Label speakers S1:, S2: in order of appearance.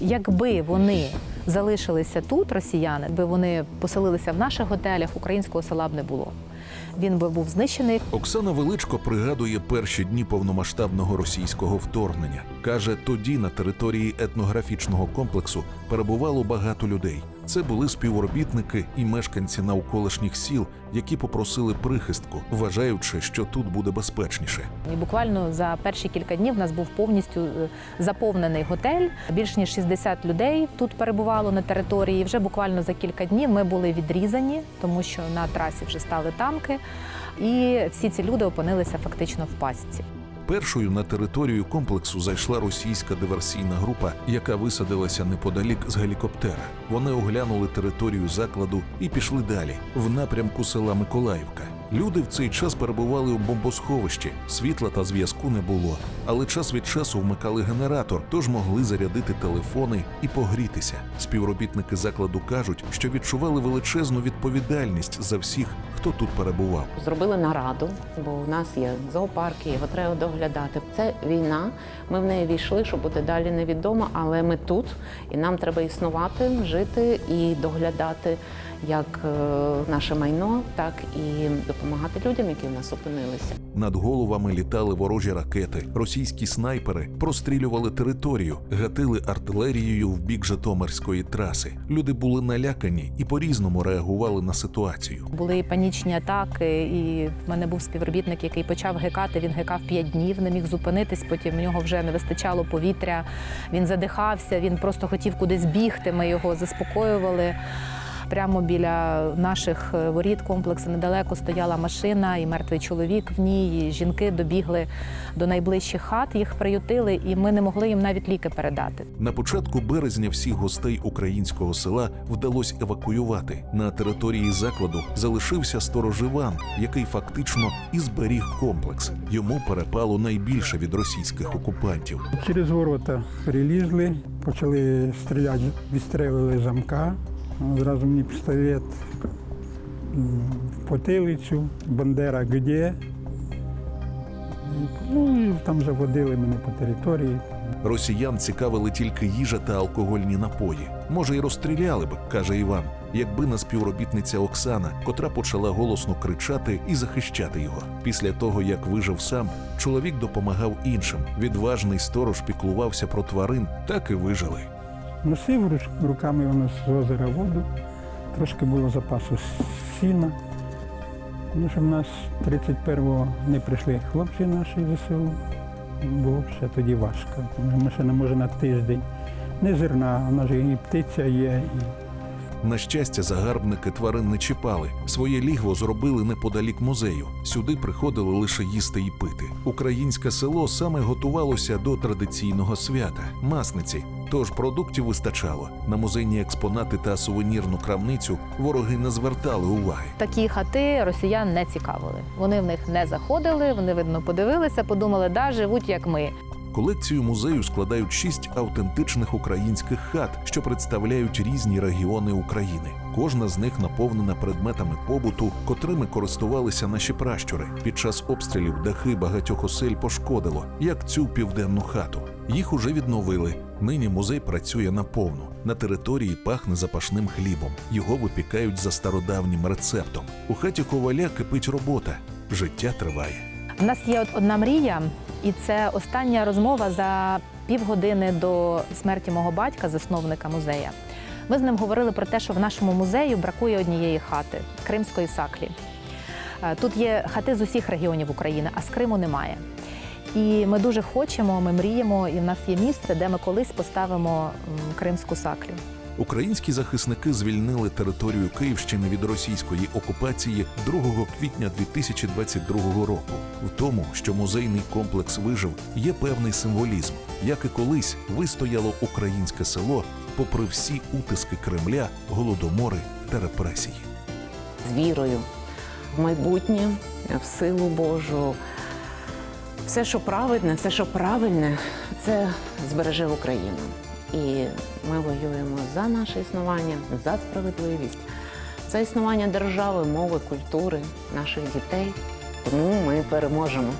S1: Якби вони залишилися тут, росіяни, би вони поселилися в наших готелях, українського села б не було. Він би був знищений.
S2: Оксана Величко пригадує перші дні повномасштабного російського вторгнення. каже, тоді на території етнографічного комплексу перебувало багато людей. Це були співробітники і мешканці навколишніх сіл, які попросили прихистку, вважаючи, що тут буде безпечніше.
S1: І буквально за перші кілька днів у нас був повністю е, заповнений готель. Більш ніж 60 людей тут перебувало на території. Вже буквально за кілька днів ми були відрізані, тому що на трасі вже стали танки, і всі ці люди опинилися фактично в пастці.
S2: Першою на територію комплексу зайшла російська диверсійна група, яка висадилася неподалік з гелікоптера. Вони оглянули територію закладу і пішли далі, в напрямку села Миколаївка. Люди в цей час перебували у бомбосховищі, світла та зв'язку не було, але час від часу вмикали генератор, тож могли зарядити телефони і погрітися. Співробітники закладу кажуть, що відчували величезну відповідальність за всіх, хто тут перебував.
S3: Зробили нараду, бо у нас є зоопарки, його треба доглядати. Це війна. Ми в неї війшли, що буде далі невідомо, але ми тут, і нам треба існувати, жити і доглядати як е, наше майно, так і допомагати людям, які в нас опинилися.
S2: Над головами літали ворожі ракети. Російські снайпери прострілювали територію, гатили артилерією в бік Житомирської траси. Люди були налякані і по-різному реагували на ситуацію.
S1: Були і панічні атаки, і в мене був співробітник, який почав гикати. Він гикав 5 днів, не міг зупинитись. Потім в нього вже не вистачало повітря. Він задихався, він просто хотів кудись бігти. Ми його заспокоювали. Прямо біля наших е, воріт комплексу недалеко стояла машина, і мертвий чоловік в ній. І жінки добігли до найближчих хат, їх приютили, і ми не могли їм навіть ліки передати.
S2: На початку березня всіх гостей українського села вдалося евакуювати. На території закладу залишився стороживан, який фактично і зберіг комплекс. Йому перепало найбільше від російських окупантів.
S4: Через ворота перелізли, почали стріляти, відстрелили замка. Зразу мені пістолет в потилицю, Бандера где. Ну і там заводили мене по території.
S2: Росіян цікавили тільки їжа та алкогольні напої. Може, й розстріляли б, каже Іван, якби не співробітниця Оксана, котра почала голосно кричати і захищати його. Після того, як вижив сам, чоловік допомагав іншим. Відважний сторож піклувався про тварин, так і вижили.
S4: Носив руками у нас з озера воду, трошки було запасу сіна. Тому що в нас 31-го не прийшли хлопці наші ЗСУ, було б ще тоді важко. Машина може на тиждень. Не зерна, вона ж і птиця є, і
S2: На щастя, загарбники тварин не чіпали. Своє лігво зробили неподалік музею. Сюди приходили лише їсти і пити. Українське село саме готувалося до традиційного свята масниці. Тож продуктів вистачало. На музейні експонати та сувенірну крамницю вороги не звертали уваги.
S1: Такі хати росіян не цікавили. Вони в них не заходили. Вони видно подивилися, подумали, да, живуть як ми.
S2: Колекцію музею складають шість автентичних українських хат, що представляють різні регіони України. Кожна з них наповнена предметами побуту, котрими користувалися наші пращури. Під час обстрілів дахи багатьох осель пошкодило, як цю південну хату. Їх уже відновили. Нині музей працює наповну. На території пахне запашним хлібом. Його випікають за стародавнім рецептом. У хаті коваля кипить робота. Життя триває.
S1: У нас є одна мрія, і це остання розмова за півгодини до смерті мого батька, засновника музея. Ми з ним говорили про те, що в нашому музеї бракує однієї хати кримської саклі. Е, Тут є хати з усіх регіонів України, а з Криму немає. І ми дуже хочемо, ми мріємо, і в нас є місце, де ми колись поставимо кримську саклю.
S2: Українські захисники звільнили територію Київщини від російської окупації 2 квітня 2022 року. В тому, що музейний комплекс вижив, є певний символізм, як і колись вистояло українське село, попри всі утиски Кремля, голодомори та репресії.
S3: З вірою в майбутнє, в силу Божу. Все, що праведне, все, що правильне, це збереже Україну. І ми воюємо за наше існування, за справедливість, за існування держави, мови, культури, наших дітей. Тому ми переможемо.